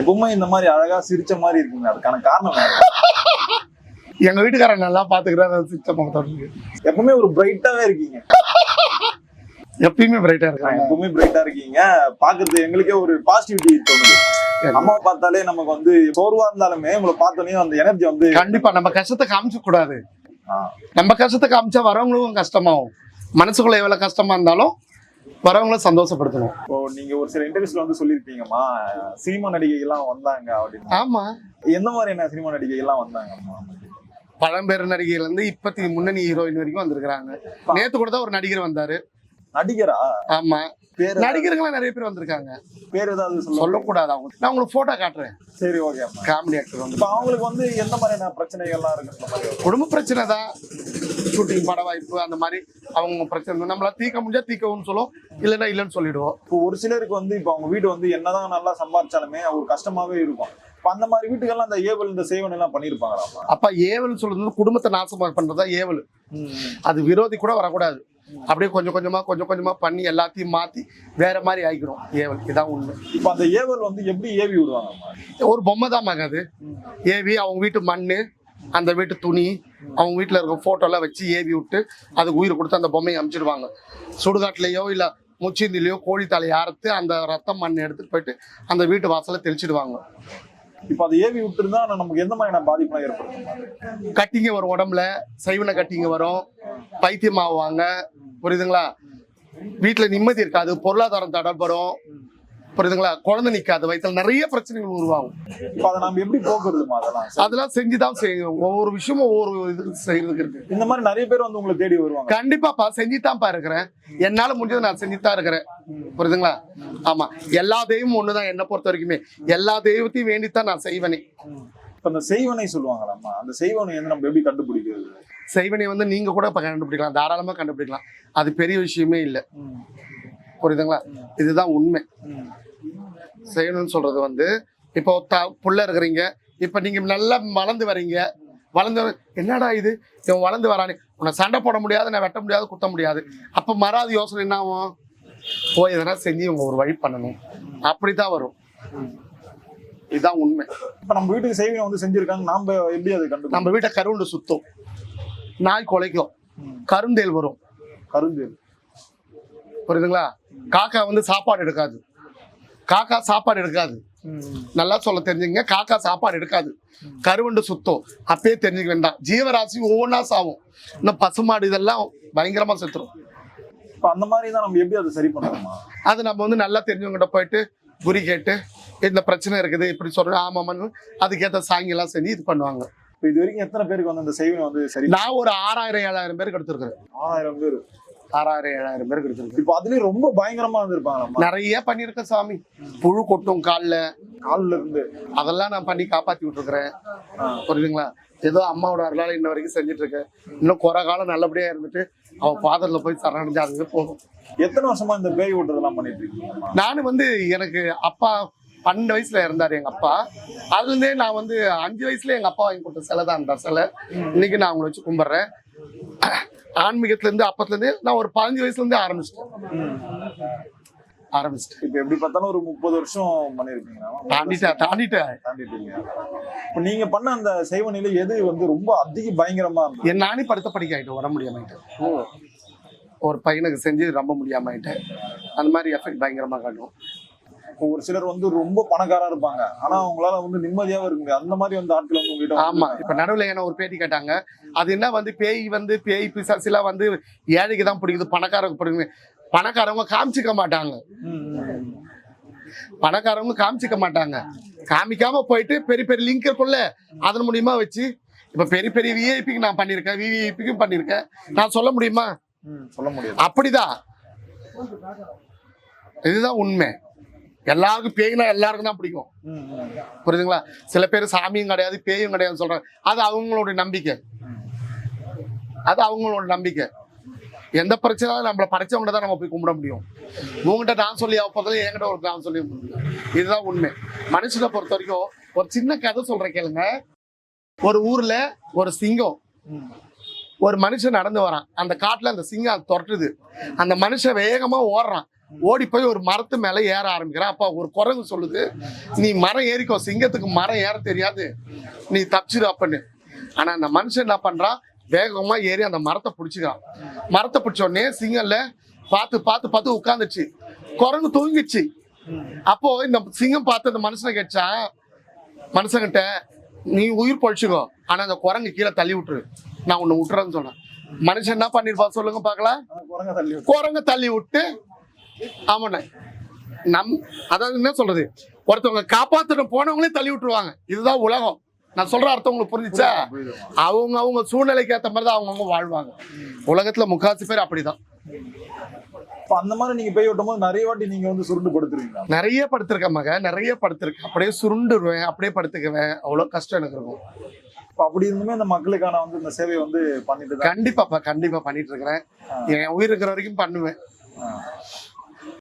எப்பவுமே இந்த மாதிரி அழகா சிரிச்ச மாதிரி இருக்குங்க அதுக்கான காரணம்? எங்க வீட்டுக்காரன் நல்லா பாத்துக்கிறாரு சிஸ்டம் முகத்தோடு எப்பவுமே ஒரு பிரைட்டாவே இருக்கீங்க. எப்பயுமே பிரைட்டா இருக்காங்க. எப்பவுமே பிரைட்டா இருக்கீங்க. பாக்குறது எங்களுக்கே ஒரு பாசிட்டிவிட்டி தோணுது. அம்மா பார்த்தாலே நமக்கு வந்து சோர்வா இருந்தாலுமே உங்களை பார்த்தோன்னே அந்த எனர்ஜி வந்து கண்டிப்பா நம்ம கஷ்டத்தை காமிச்ச கூடாது. நம்ம கஷ்டத்தை காமிச்சா வரவங்களுக்கும் கஷ்டமாகும். மனசுக்குள்ள எவ்வளவு கஷ்டமா இருந்தாலும் வரவங்களும் சந்தோஷப்படுத்தணும். இப்போ நீங்க ஒரு சில இன்டர்வியூஸ்ல வந்து சொல்லியிருப்பீங்கம்மா சினிமா நடிகை எல்லாம் வந்தாங்க அப்படின்னு. ஆமா. எந்த மாதிரியான சினிமா நடிகை எல்லாம் வந்தாங்கம்மா? பழம்பெரு நடிகைகள் இருந்து இப்பத்தி முன்னணி ஹீரோயின் வரைக்கும் வந்திருக்கிறாங்க. நேத்து கூட தான் ஒரு நடிகர் வந்தாரு. நடிகரா? ஆமா. நடிகர்கள்லாம் நிறைய பேர் வந்திருக்காங்க. பேர் ஏதாவது சொல்ல சொல்லக்கூடாது அவங்க. நான் உங்களுக்கு போட்டோ காட்டுறேன். சரி ஓகே காமெடி ஆக்டர் வந்து. இப்ப அவங்களுக்கு வந்து எந்த மாதிரியான பிரச்சனைகள்லாம் மாதிரி? குடும்ப பிரச்சனை தான். ஷூட்டிங் பட வாய்ப்பு அந்த மாதிரி அவங்க பிரச்சனை நம்மளால தீர்க்க முடிஞ்சா தீர்க்கவும் சொல்லும் இல்லைன்னா இல்லைன்னு சொல்லிடுவோம். இப்போ ஒரு சிலருக்கு வந்து இப்போ அவங்க வீடு வந்து என்னதான் நல்லா சம்பாதிச்சாலுமே ஒரு கஷ்டமாவே இருக்கும். இப்ப அந்த மாதிரி வீட்டுக்கெல்லாம் இந்த ஏவல் இந்த சேவன் எல்லாம் பண்ணிருப்பாங்களாமா அப்ப? ஏவல் சொல்றது குடும்பத்தை நாசமா பண்றதா ஏவல். அது விரோதி கூட வரக்கூடாது. அப்படியே கொஞ்சம் கொஞ்சமா கொஞ்சம் கொஞ்சமா பண்ணி எல்லாத்தையும் மாத்தி வேற மாதிரி ஆகிக்கிறோம் ஏவல் இதான் உண்மை. இப்ப அந்த ஏவல் வந்து எப்படி ஏவி விடுவாங்கம்மா ஒரு பொம்மை தான் அது. ஏவி அவங்க வீட்டு மண்ணு அந்த வீட்டு துணி அவங்க வீட்டில் இருக்க ஃபோட்டோலாம் வச்சு ஏவி விட்டு அதுக்கு உயிர் கொடுத்து அந்த பொம்மையை அமுச்சிடுவாங்க. சுடுகாட்டுலையோ இல்லை முச்சிந்திலையோ கோழி தலையை அறுத்து அந்த ரத்தம் மண் எடுத்துட்டு போயிட்டு அந்த வீட்டு வாசலை தெளிச்சிடுவாங்க. இப்ப அதை ஏவி விட்டுருந்தா நமக்கு எந்த மாதிரியான பாதிப்புலாம் ஏற்படுத்தும்? கட்டிங்க வரும் உடம்புல சைவன கட்டிங்க வரும். பைத்தியம் ஆவாங்க புரியுதுங்களா? வீட்டில் நிம்மதி இருக்காது பொருளாதாரம் தடைப்படும் புரியுதுங்களா? குழந்தை நிற்காது வயிற்றுல நிறைய பிரச்சனைகள் உருவாகும். இப்ப அதை நம்ம எப்படி போக்குறதுமா அதெல்லாம்? அதெல்லாம் செஞ்சுதான் செய்யணும். ஒவ்வொரு விஷயமும் ஒவ்வொரு இது செய்யறதுக்கு இருக்கு. இந்த மாதிரி நிறைய பேர் வந்து உங்களை தேடி வருவாங்க. கண்டிப்பாப்பா செஞ்சுதான்ப்பா இருக்கிறேன். என்னால முடிஞ்சதை நான் செஞ்சுதான் இருக்கிறேன். புரியுதுங்களா? ஆமா. எல்லா தெய்வமும் ஒண்ணுதான். என்னை பொறுத்த வரைக்குமே எல்லா தெய்வத்தையும் வேண்டித்தான் நான் செய்வனே. இப்ப அந்த செய்வனை சொல்லுவாங்களாம்மா? அந்த செய்வனை வந்து நம்ம எப்படி கண்டுபிடிக்கிறது? செய்வனை வந்து நீங்க கூட கண்டுபிடிக்கலாம். தாராளமா கண்டுபிடிக்கலாம். அது பெரிய விஷயமே இல்லை. புரியுதுங்களா? இதுதான் உண்மை. செய்யணும்னு சொல்றது வந்து இப்போ த புள்ள இருக்கிறீங்க இப்போ நீங்க நல்லா வளர்ந்து வரீங்க வளர்ந்து என்னடா இது? இவன் வளர்ந்து வரானே. உன்னை சண்டை போட முடியாது நான் வெட்ட முடியாது குத்த முடியாது. அப்போ மறாத யோசனை என்ன ஆகும்? போய் எதனா செஞ்சு இவங்க ஒரு வழி பண்ணணும். அப்படிதான் வரும். இதுதான் உண்மை. இப்ப நம்ம வீட்டுக்கு செய்வனை வந்து செஞ்சிருக்காங்க நாம எப்படி அதை கண்டுபிடிக்கணும் நம்ம வீட்டை கருண்டு சுத்தும். நாய் குலைக்கும். கருந்தேல் வரும். கருந்தேல். புரியுதுங்களா? காக்கா வந்து சாப்பாடு எடுக்காது. காக்கா சாப்பாடு எடுக்காது. நல்லா சொல்ல தெரிஞ்சுங்க. காக்கா சாப்பாடு எடுக்காது. கருவண்டு சுத்தம். அப்பயே தெரிஞ்சுக்க வேண்டாம். ஜீவராசி ஒவ்வொன்றா சாவும். இன்னும் பசுமாடு இதெல்லாம் பயங்கரமா செத்துரும். இப்ப அந்த மாதிரி தான் நம்ம எப்படி அதை சரி பண்ணணுமா? அது நம்ம வந்து நல்லா தெரிஞ்சவங்ககிட்ட போயிட்டு குறி கேட்டு இந்த பிரச்சனை இருக்குது இப்படி சொல்றேன் ஆமாம்னு அதுக்கேற்ற சாங்கிலாம் செஞ்சு இது பண்ணுவாங்க. இப்ப இது வரைக்கும் எத்தனை பேருக்கு வந்து அந்த செய்வனை வந்து சரி நான் ஒரு ஆறாயிரம் ஏழாயிரம் பேருக்கு எடுத்திருக்கிறேன். ஆறாயிரம் பேர். ஆறாயிரம் ஏழாயிரம் பேருக்கு எடுத்திருக்கேன் இப்ப அதுலயும் ரொம்ப பயங்கரமா இருந்திருப்பாங்களாம்மா நிறைய பண்ணியிருக்கேன் சாமி. புழு கொட்டும் காலில். கால்ல இருந்து. அதெல்லாம் நான் பண்ணி காப்பாத்தி விட்டுருக்கிறேன். புரியுதுங்களா? ஏதோ அம்மாவோட அருளால இன்ன வரைக்கும் செஞ்சுட்டு இருக்கேன் இன்னும் குறை காலம் நல்லபடியா இருந்துட்டு அவன் ஃபாதர்ல போய் சரணடைஞ்சு அதுவே போதும். எத்தனை வருஷமா இந்த பேய் ஓட்டுறதெல்லாம் பண்ணிட்டு இருக்கீங்கம்மா நானும் வந்து எனக்கு அப்பா பன்னெண்டு வயசுல இருந்தாரு எங்க அப்பா. அதுல இருந்தே நான் வந்து அஞ்சு வயசுல எங்க அப்பா வாங்கி கொடுத்த சிலை தான் அந்த சிலை. இன்னைக்கு நான் அவங்கள வச்சு கும்பிடுறேன். ஆன்மீகத்துல இருந்து அப்பத்துல இருந்து நான் ஒரு பதினஞ்சு வயசுல இருந்தே ஆரம்பிச்சிட்டேன். ஆரம்பிச்சிட்டேன். இப்ப எப்படி பார்த்தாலும் ஒரு முப்பது வருஷம் பண்ணிருக்கீங்க தாண்டிட்டேன் தாண்டிட்டேன். தாண்டிட்டீங்க. இப்ப நீங்க பண்ண அந்த செய்வனையில எது வந்து ரொம்ப அதிக பயங்கரமா இருந்தது? என் நானே படுத்த படிக்க ஆயிட்டேன் உடம்பு முடியாம ஆயிட்டேன். ஒரு பையனுக்கு செஞ்சு ரொம்ப முடியாம ஆயிட்டேன். அந்த மாதிரி எஃபெக்ட் பயங்கரமா காட்டும். இப்போ ஒரு சிலர் வந்து ரொம்ப பணக்காரா இருப்பாங்க. ஆனா அவங்களால வந்து நிம்மதியாவே இருக்க முடியாது. அந்த மாதிரி வந்து ஆட்கள் வந்து உங்ககிட்ட ஆமா. இப்ப நடுவுல என்ன ஒரு பேட்டி கேட்டாங்க. அது என்ன வந்து பேய் வந்து பேய் பிசாசிலாம் வந்து ஏழைக்கு தான் பிடிக்குது பணக்காரங்க பிடிக்குது. பணக்காரவங்க காமிச்சிக்க மாட்டாங்க. பணக்காரவங்க காமிச்சிக்க மாட்டாங்க. காமிக்காம போயிட்டு பெரிய பெரிய லிங்க் இருக்கும்ல அதன் மூலியமா வச்சு இப்ப பெரிய பெரிய விஐபிக்கு நான் பண்ணியிருக்கேன் விவிஐபிக்கும் பண்ணியிருக்கேன் நான் சொல்ல முடியுமா? சொல்ல முடியாது. அப்படிதான். இதுதான் உண்மை. எல்லாருக்கும் பேய்னா எல்லாருக்கும் தான் பிடிக்கும். புரியுதுங்களா? சில பேர் சாமியும் கிடையாது பேயும் கிடையாதுன்னு சொல்றாங்க. அது அவங்களோட நம்பிக்கை. அது அவங்களோட நம்பிக்கை. எந்த பிரச்சனையும் நம்மளை படைச்சவங்க தான் நம்ம போய் கும்பிட முடியும். உங்ககிட்ட நான் சொல்லி அப்போதில் என்கிட்ட ஒரு நான் சொல்லி இதுதான் உண்மை. மனுஷனை பொறுத்த வரைக்கும் ஒரு சின்ன கதை சொல்றேன் கேளுங்க. ஒரு ஊர்ல ஒரு சிங்கம். ஒரு மனுஷன் நடந்து வரான். அந்த காட்டுல அந்த சிங்கம் துரட்டுது. அந்த மனுஷன் வேகமா ஓடுறான். ஓடி போய் ஒரு மரத்து மேல ஏற ஆரம்பிக்கிறான். அப்ப ஒரு குரங்கு சொல்லுது. நீ மரம் ஏறிக்கோ சிங்கத்துக்கு மரம் ஏற தெரியாது. நீ தப்பிச்சிரு அப்படின்னு ஆனா அந்த மனுஷன் என்ன பண்றான்? வேகமா ஏறி அந்த மரத்தை பிடிச்சிக்கிறான். மரத்தை பிடிச்ச உடனே சிங்கம்ல பார்த்து பார்த்து பார்த்து உட்காந்துச்சு குரங்கு தூங்கிச்சு. அப்போ இந்த சிங்கம் பார்த்து அந்த மனுஷனை கேட்டா மனுஷங்கிட்ட நீ உயிர் பழிச்சுக்கோ. ஆனா அந்த குரங்கு கீழே தள்ளி விட்டுரு. நான் உன்னை விட்டுறேன்னு சொன்னேன். மனுஷன் என்ன பண்ணிருப்பா சொல்லுங்க விட்டு. குரங்க தள்ளி விட்டு ஆமாண்ணே. நம் அதாவது என்ன சொல்றது? ஒருத்தவங்க காப்பாத்திட்டு போனவங்களே தள்ளி விட்டுருவாங்க. இதுதான் உலகம். நான் சொல்ற அர்த்தம் உங்களுக்கு புரிஞ்சுச்சா. அவங்க அவங்க சூழ்நிலைக்கு ஏற்ற மாதிரி தான் அவங்கவுங்க வாழ்வாங்க. உலகத்துல முக்காசி பேர் அப்படிதான். இப்ப அந்த மாதிரி நீங்க பேய் ஓட்டும் போது நிறைய வாட்டி நீங்க வந்து சுருண்டு படுத்துருவீங்களா? நிறைய படுத்திருக்கேன் மக நிறைய படுத்திருக்கேன். அப்படியே சுருண்டுருவேன் அப்படியே படுத்துக்குவேன். அவ்வளவு கஷ்டம் எனக்கு இருக்கும். அப்படி இருந்துமே இந்த மக்களுக்கான வந்து இந்த சேவையை வந்து பண்ணிட்டு கண்டிப்பாப்பா கண்டிப்பா பண்ணிட்டு இருக்கிறேன். என் உயிர் இருக்கிற வரைக்கும் பண்ணுவேன்.